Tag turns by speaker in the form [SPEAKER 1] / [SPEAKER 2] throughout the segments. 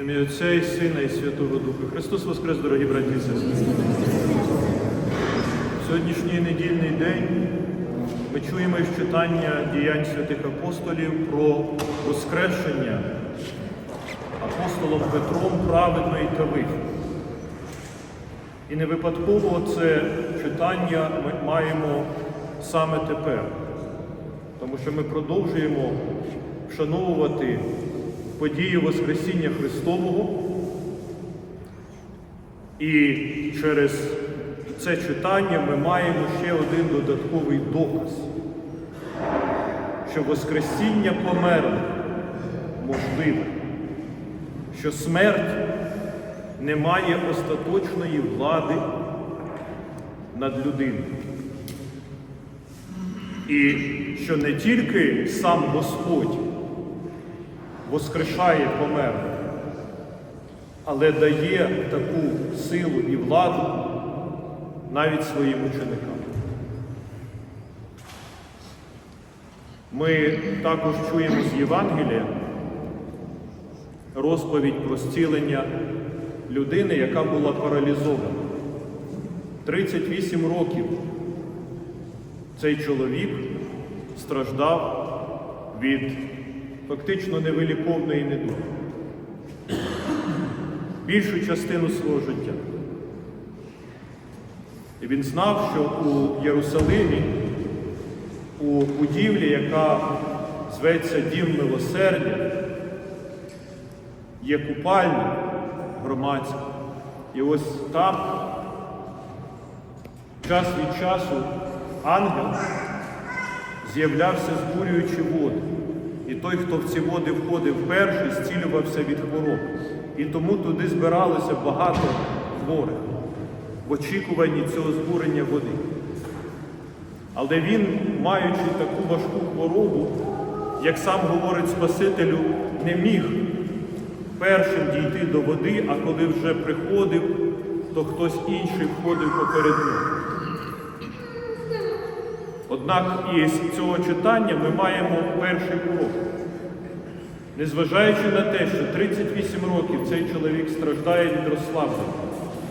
[SPEAKER 1] Ім'я Отця і Сина і Святого Духа. Христос Воскрес, дорогі браті і сестри. Сьогоднішній недільний день ми чуємо із читання діянь святих апостолів про воскрешення апостолом Петром праведної Тави. І не випадково це читання ми маємо саме тепер, тому що ми продовжуємо вшановувати подію Воскресіння Христового. І через це читання ми маємо ще один додатковий доказ, що Воскресіння померлих можливе, що смерть не має остаточної влади над людиною. І що не тільки сам Господь воскрешає померлих, але дає таку силу і владу навіть своїм ученикам. Ми також чуємо з Євангелія розповідь про зцілення людини, яка була паралізована. 38 років цей чоловік страждав від фактично невиліковної недуги. Більшу частину свого життя. І він знав, що у Єрусалимі, у будівлі, яка зветься Дім Милосердя, є купальня громадська. І ось там час від часу ангел з'являвся, збурюючи воду. І той, хто в ці води входив перший, зцілювався від хвороб. І тому туди збиралося багато хворих в очікуванні цього збурення води. Але він, маючи таку важку хворобу, як сам говорить Спасителю, не міг першим дійти до води, а коли вже приходив, то хтось інший входив поперед. Однак із цього читання ми маємо перший урок. Незважаючи на те, що 38 років цей чоловік страждає від розслаблення,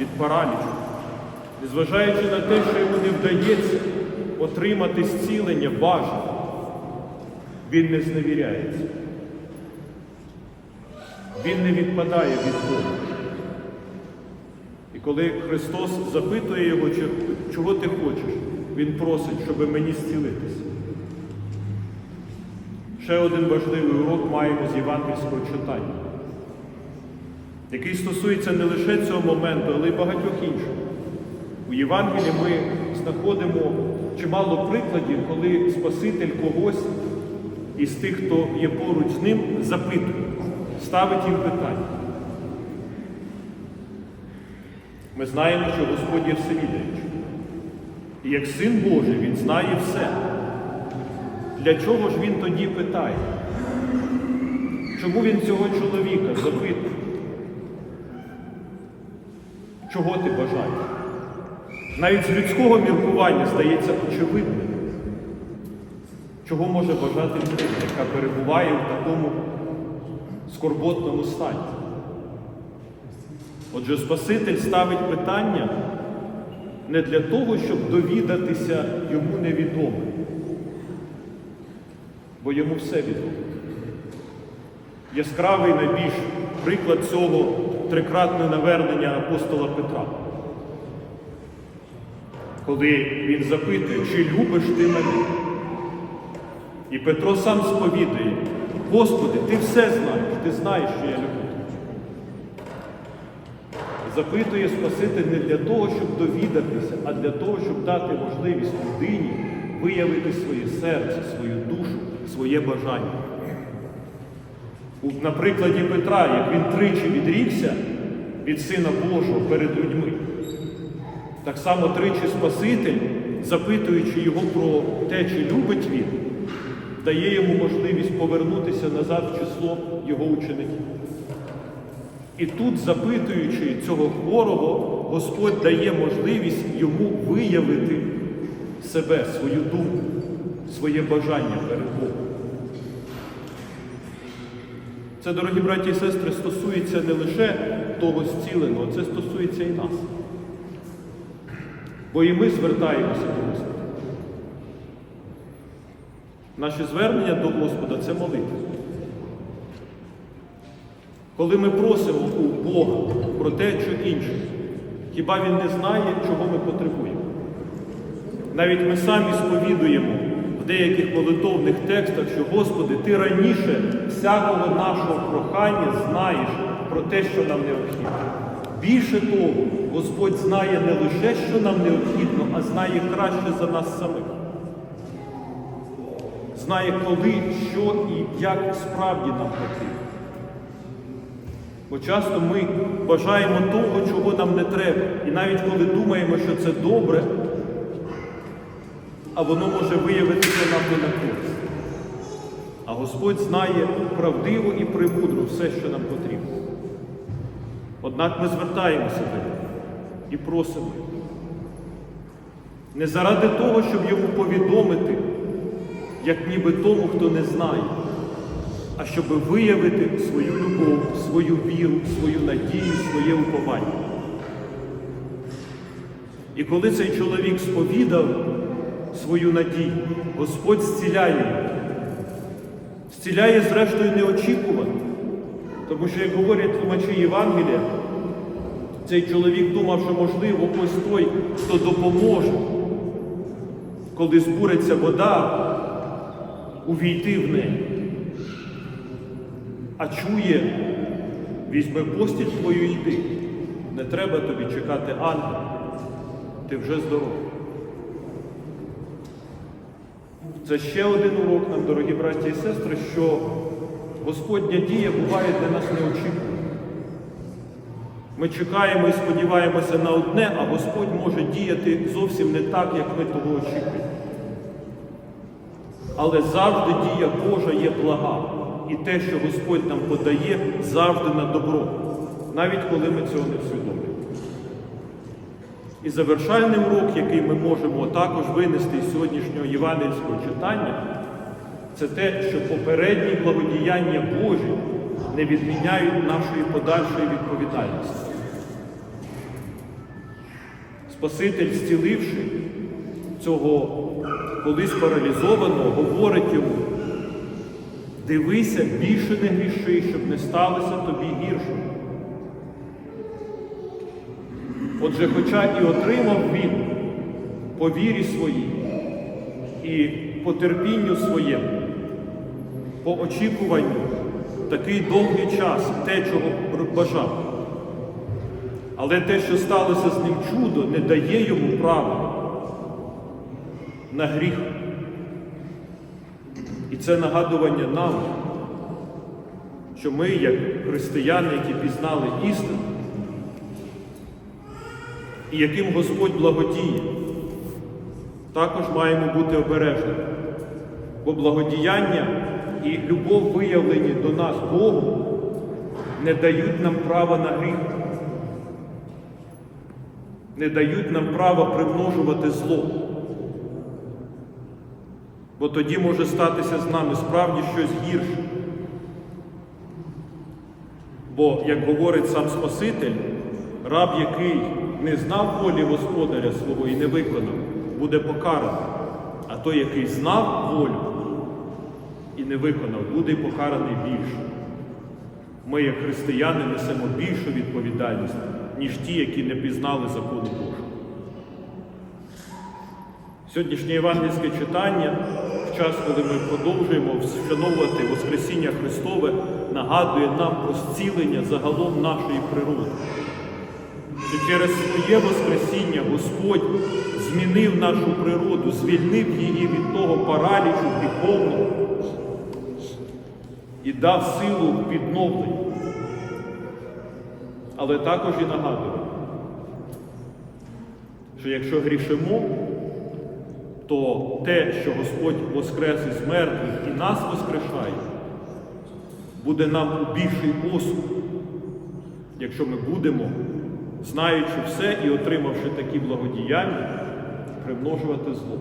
[SPEAKER 1] від паралічу, незважаючи на те, що йому не вдається отримати зцілення бажано, він не зневіряється. Він не відпадає від Бога. І коли Христос запитує його, чого ти хочеш, він просить, щоб мені зцілитися. Ще один важливий урок маємо з євангельського читання, який стосується не лише цього моменту, але й багатьох інших. У Євангелії ми знаходимо чимало прикладів, коли Спаситель когось із тих, хто є поруч з ним, запитує, ставить їм питання. Ми знаємо, що Господь є всевідаючий. Як син Божий, Він знає все. Для чого ж він тоді питає? Чому він цього чоловіка запитує? Чого ти бажаєш? Навіть з людського міркування здається очевидним. Чого може бажати людина, яка перебуває в такому скорботному стані? Отже, Спаситель ставить питання не для того, щоб довідатися йому невідоме, бо йому все відомо. Яскравий найбільш приклад цього трикратне навернення апостола Петра. Коли він запитує, чи любиш ти мене? І Петро сам сповідає, Господи, ти все знаєш, ти знаєш, що я люблю. Запитує Спаситель не для того, щоб довідатися, а для того, щоб дати можливість людині виявити своє серце, свою душу, своє бажання. На прикладі Петра, як він тричі відрікся від Сина Божого перед людьми, так само тричі Спаситель, запитуючи його про те, чи любить він, дає йому можливість повернутися назад в число його учеників. І тут, запитуючи цього хворого, Господь дає можливість йому виявити себе, свою думку, своє бажання перед Богом. Це, дорогі браті і сестри, стосується не лише того зціленого, це стосується і нас. Бо і ми звертаємося до Господа. Наше звернення до Господа це молитва. Коли ми просимо у Бога про те, що інше, хіба Він не знає, чого ми потребуємо? Навіть ми самі сповідуємо в деяких молитовних текстах, що Господи, Ти раніше всякого нашого прохання знаєш про те, що нам необхідно. Більше того, Господь знає не лише, що нам необхідно, а знає краще за нас самих. Знає, коли, що і як справді нам потрібно. Бо часто ми бажаємо того, чого нам не треба. І навіть коли думаємо, що це добре, а воно може виявитися нам не на користь. А Господь знає правдиво і премудро все, що нам потрібно. Однак ми звертаємося до нього і просимо. Не заради того, щоб йому повідомити, як ніби тому, хто не знає, а щоб виявити свою любов, свою віру, свою надію, своє уповання. І коли цей чоловік сповідав свою надію, Господь зціляє. Зціляє, зрештою, неочікувано. Тому що, як говорять тлумачі Євангелія, цей чоловік думав, що можливо ось той, хто допоможе, коли збуриться вода, увійти в неї. А чує, візьми постіль твою йди. Не треба тобі чекати ангела. Ти вже здоровий. Це ще один урок нам, дорогі браті і сестри, що Господня дія буває для нас неочікувана. Ми чекаємо і сподіваємося на одне, а Господь може діяти зовсім не так, як ми того очікуємо. Але завжди дія Божа є блага. І те, що Господь нам подає, завжди на добро, навіть коли ми цього не усвідомлюємо. І завершальний урок, який ми можемо також винести із сьогоднішнього євангельського читання, це те, що попередні благодіяння Божі не відміняють нашої подальшої відповідальності. Спаситель, зціливши цього колись паралізованого, говорить йому, дивися, більше не гріши, щоб не сталося тобі гірше. Отже, хоча і отримав він по вірі своїй і по терпінню своєму, по очікуванню такий довгий час, те, чого бажав. Але те, що сталося з ним чудо, не дає йому права на гріх. І це нагадування нам, що ми, як християни, які пізнали істину, і яким Господь благодіє, також маємо бути обережними. Бо благодіяння і любов, виявлені до нас Богу, не дають нам права на гріх, не дають нам права примножувати зло. Бо тоді може статися з нами справді щось гірше. Бо, як говорить сам Спаситель, раб, який не знав волі Господаря свого і не виконав, буде покараний. А той, який знав волю і не виконав, буде покараний більше. Ми, як християни, несемо більшу відповідальність, ніж ті, які не пізнали закону Божого. Сьогоднішнє євангельське читання, в час, коли ми продовжуємо вшановувати Воскресіння Христове, нагадує нам про зцілення загалом нашої природи. Що через своє Воскресіння Господь змінив нашу природу, звільнив її від того паралічу гріховного і дав силу відновлення. Але також і нагадує, що якщо грішимо, то те, що Господь воскрес із мертвих і нас воскрешає, буде нам у більший осуд, якщо ми будемо, знаючи все і отримавши такі благодіяння, примножувати зло.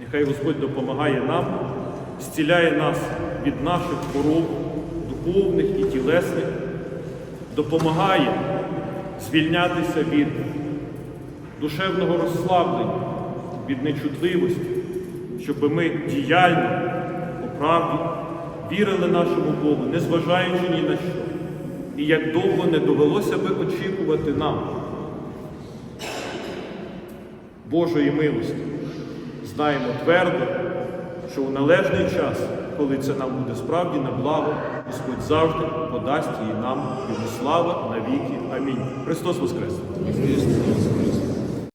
[SPEAKER 1] Нехай Господь допомагає нам зціляє нас від наших хвороб, духовних і тілесних, допомагає звільнятися від душевного розслаблення, від нечутливості, щоб ми діяльно, по правді, вірили нашому Богу, незважаючи ні на що. І як довго не довелося би очікувати нам Божої милості, знаємо твердо, що у належний час, коли це нам буде справді на благо, Господь завжди подасть її нам йому слава навіки. Амінь. Христос Воскрес!